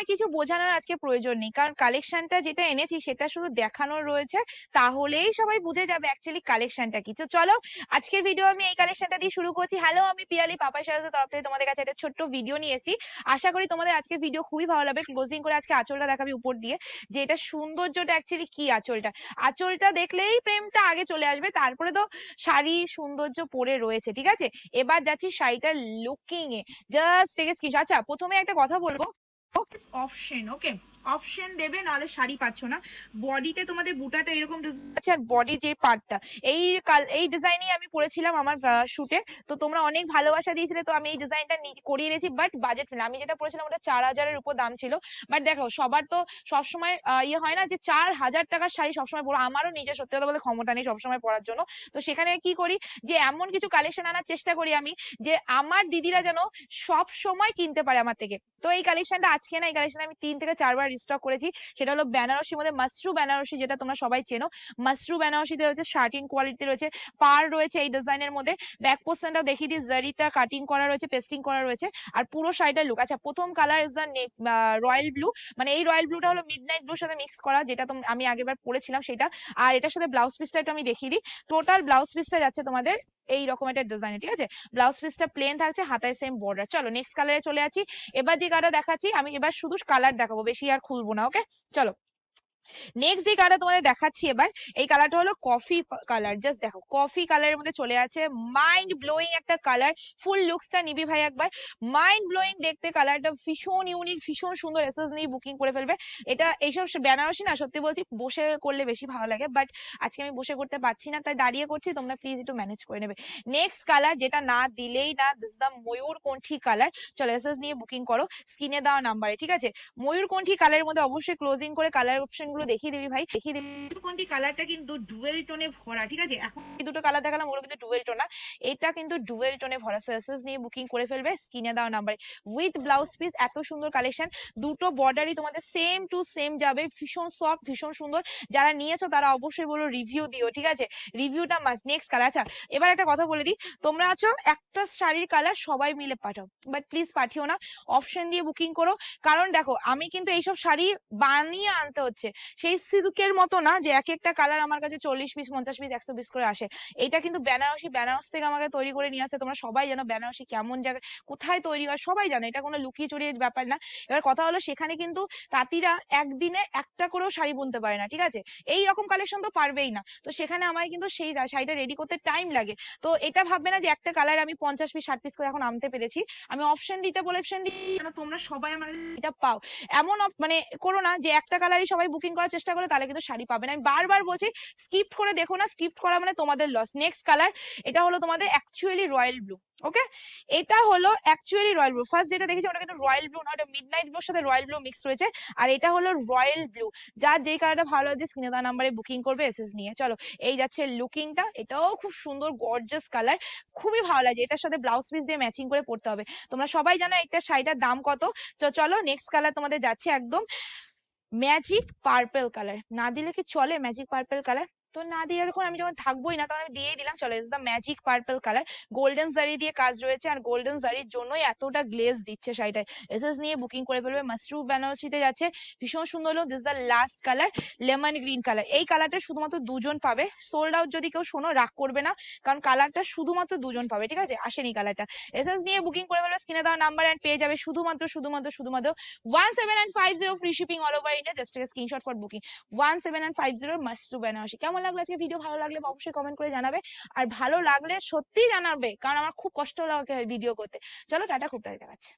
তোমায় কিছু বোঝানোর আজকে প্রয়োজন নেই। কারণ কালেকশনটা যেটা এনেছি সেটা শুধু দেখানোর রয়েছে, তাহলেই সবাই বুঝে যাবে অ্যাকচুয়ালি কালেকশনটা কি। তো চলো, আজকের ভিডিও আমি এই কালেকশনটা দিয়ে শুরু করছি। হ্যালো আমি পিয়ালি পাপাই সারাজের তরফ থেকে তোমাদের কাছে একটা ছোট্ট ভিডিও নিয়ে এসেছি। আশা করি তোমাদের আজকে ভিডিও খুবই ভালো লাগবে। ক্লোজিং করে আজকে আঁচলটা দেখাবি উপর দিয়ে, যে এটা সৌন্দর্যটা অ্যাকচুয়ালি কি আঁচলটা। আঁচলটা দেখলেই প্রেমটা আগে চলে আসবে, তারপরে তো শাড়ি সৌন্দর্য পরে রয়েছে, ঠিক আছে? এবার যাচ্ছি শাড়িটার লুকিং এ জাস্ট থেকে আচ্ছা প্রথমে একটা কথা বলব। অপশন ওকে অপশন দেবে, নাহলে শাড়ি পাচ্ছ না। বডিতে তোমাদের বুটাটা এরকম আর বডি যে পার্টটা। এই এই ডিজাইনই আমি পরেছিলাম আমার শুটে তো তোমরা অনেক ভালোবাসা দিয়েছিলে, তো আমি এই ডিজাইনটা করিয়ে নিয়েছি বাট বাজেট ফ্রেন্ড আমি যেটা পরেছিলাম, ওটা চার হাজারের উপর দাম ছিল। বাট দেখো, সবার তো সবসময় ইয়ে হয় না যে চার হাজার টাকার শাড়ি সবসময় পরো। আমারও নিজের সত্যি কথা বলতে ক্ষমতা নেই সবসময় পরার জন্য। তো সেখানে কি করি, যে এমন কিছু কালেকশন আনার চেষ্টা করি আমি, যে আমার দিদিরা যেন সব সময় কিনতে পারে আমার থেকে। তো এই কালেকশনটা আজকে না, এই কালেকশন আমি তিন থেকে চারবার রিস্টক করেছি। সেটা হলো বেনারসির মধ্যে মাসরু বেনারসি, যেটা তোমরা সবাই চেনো। মাসরু বেনারসিতে রয়েছে শার্টিন কোয়ালিটি রয়েছে, পার রয়েছে এই ডিজাইনের মধ্যে। ব্যাক পোর্শনটাও দেখিয়ে দিই জারিটা কাটিং করা রয়েছে পেস্টিং করা রয়েছে, আর পুরো শাড়িটার লুক আচ্ছা প্রথম colour is the royal blue মানে এই রয়্যাল ব্লুটা হলো মিড নাইট ব্লুর সাথে মিক্স করা, যেটা তোম- আমি আগেরবার পরেছিলাম সেটা। আর এটার সাথে ব্লাউজ পিসটা একটু আমি দেখিয়ে দিই। টোটাল ব্লাউজ পিসটা যাচ্ছে তোমাদের এই রকম একটা ডিজাইন ঠিক আছে? ব্লাউজ পিসটা প্লেন থাকছে, হাতায় সেম বর্ডার চলো নেক্সট কালারে চলে আছি এবার যে কালার দেখাচ্ছি, আমি এবার শুধু কালার দেখাবো, বেশি আর খুলবো না ওকে চলো। নেক্সট যে কালারটা তোমাদের দেখাচ্ছি এবার, এই কালারটা হলো কফি কালার জাস্ট দেখো কফি কালারের মধ্যে চলে আছে মাইন্ড ব্লোয়িং একটা কালার ফুল লুকসটা নিবি ভাই একবার। মাইন্ড ব্লোয়িং দেখতে কালারটা ভীষণ ইউনিক ভীষণ সুন্দর এসএস নিয়ে বুকিং করে ফেলবে। এটা এইসব বেনারসি না, সত্যি বলছি, বসে করলে বেশি ভালো লাগে বাট আজকে আমি বসে করতে পারছি না, তাই দাঁড়িয়ে করছি, তোমরা প্লিজ একটু ম্যানেজ করে নেবে। নেক্সট কালার যেটা না দিলেই না দিস দ্য ময়ূর কণ্ঠী কালার চলো এসএস নিয়ে বুকিং করো স্ক্রিনে দেওয়া নাম্বারে ঠিক আছে? ময়ূর কণ্ঠী কালারের মধ্যে অবশ্যই ক্লোজিং করে কালার অপশন গুলো দেখিয়ে দিবি ভাই দেখিয়ে দিবি। কণ্ঠী কালারটা কিন্তু ডুয়েল টোনে ভরা ঠিক আছে? এখন দুটো কালার দেখালাম ওগুলো কিন্তু ডুয়েল টোন না। এটা কিন্তু ডুয়েল টোনে ভরা। সো এসএস নিয়ে বুকিং করে ফেলবে স্ক্রিনে দেওয়া নাম্বারে উইথ ব্লাউজ পিস এত সুন্দর কালেকশন দুটো বর্ডারই তোমাদের সেম টু সেম যাবে। ভীষণ সফট ভীষণ সুন্দর। যারা নিয়েছো তারা অবশ্যই বলো রিভিউ দিও ঠিক আছে? রিভিউটা মাস্ট নেক্সট কালার আচ্ছা এবার একটা কথা বলে দিই। তোমরা আছো একটা শাড়ির কালার সবাই মিলে পাঠাও। বাট প্লিজ পাঠিও না। অপশন দিয়ে বুকিং করো। কারণ দেখো আমি কিন্তু এইসব শাড়ি বানিয়ে আনতে হচ্ছে। সেই সিল্কের মতো না যে এক একটা কালার আমার কাছে চল্লিশ পিস পঞ্চাশ পিস একশো পিস করে আসে। এটা কিন্তু বেনারসি, বেনারস থেকে আমাকে তৈরি করে নিয়ে আসে। তোমরা সবাই জানো বেনারসি কেমন জায়গায় কোথায় তৈরি হয়, সবাই জানো। এটা কোনো লুকিয়ে চড়িয়ে ব্যাপার না। এবার কথা হলো সেখানে কিন্তু তাঁতিরা একদিনে একটা করেও শাড়ি বুনতে পারে না, ঠিক আছে? এই রকম কালেকশন তো পারবেই না। তো সেখানে আমার কিন্তু সেই শাড়িটা রেডি করতে টাইম লাগে। তো এটা ভাববে না যে একটা কালার আমি পঞ্চাশ পিস ষাট পিস করে এখন আনতে পেরেছি। আমি অপশন দিতে বলেছেন দিই তোমরা সবাই আমার এটা পাও। এমন মানে করো না যে একটা কালারই সবাই বুকিং করার চেষ্টা করে, তাহলে কিন্তু শাড়ি পাবে না। আমি বারবার বলছি স্কিপ্ট করে দেখো না স্কিপ্ট করা মানে তোমাদের লস নেক্সট কালার এটা হলো তোমাদের অ্যাকচুয়ালি রয়্যাল ব্লু ওকে এটা হলো অ্যাকচুয়ালি রয়্যাল ব্লু ফার্স্ট যেটা দেখেছি, ওটা কিন্তু রয়্যাল ব্লু না ওটা মিড নাইট ব্লুর সাথে রয়্যাল ব্লু মিক্স রয়েছে। আর এটা হলো রয়্যাল ব্লু যার যেই কালারটা ভালো লাগছে স্ক্রিনে দেওয়া নাম্বারে বুকিং করবে এসএস নিয়ে। চলো, এই যাচ্ছে লুকিংটা এটাও খুব সুন্দর গর্জাস কালার খুবই ভালো লাগছে। এটার সাথে ব্লাউজ পিস দিয়ে ম্যাচিং করে পড়তে হবে। তোমরা সবাই জানো, একটা শাড়িটার দাম কত? তো চলো নেক্সট কালার তোমাদের যাচ্ছে একদম ম্যাজিক পার্পেল কালার না দিলে কি চলে ম্যাজিক পার্পেল কালার তো না দিয়ে যখন আমি যখন থাকবোই না, তখন আমি দিয়েই দিলাম, চলো it's the magic purple colour golden zari দিয়ে কাজ রয়েছে, আর গোল্ডেন জারির জন্যই এতটা গ্লেজ দিচ্ছে শাড়িটায়। এসএস নিয়ে বুকিং করে ফেলবে মাসরু বেনারসিতে যাচ্ছে। ভীষণ সুন্দর হলো this the last colour lemon green colour এই কালারটা শুধুমাত্র দুজন পাবে। সোল্ড আউট যদি কেউ শোনো, রাগ করবে না, কারণ কালারটা শুধুমাত্র দুজন পাবে, ঠিক আছে? আসেনি কালারটা এসএস নিয়ে বুকিং করে ফেলবে স্ক্রিনে দেওয়া নাম্বার অ্যান্ড পেয়ে যাবে শুধুমাত্র শুধুমাত্র শুধুমাত্র one seven and five zero free shipping all over India just screenshot for booking one seven and five zero মাস্টু Banarasi কেমন লাগল, আজকে ভিডিও ভালো লাগলে অবশ্যই কমেন্ট করে জানাবে। আর ভালো লাগলে সত্যিই জানাবে, কারণ আমার খুব কষ্ট লাগে ভিডিও করতে। চলো, টাটা, খুব তাড়াতাড়ি দেখাচ্ছে।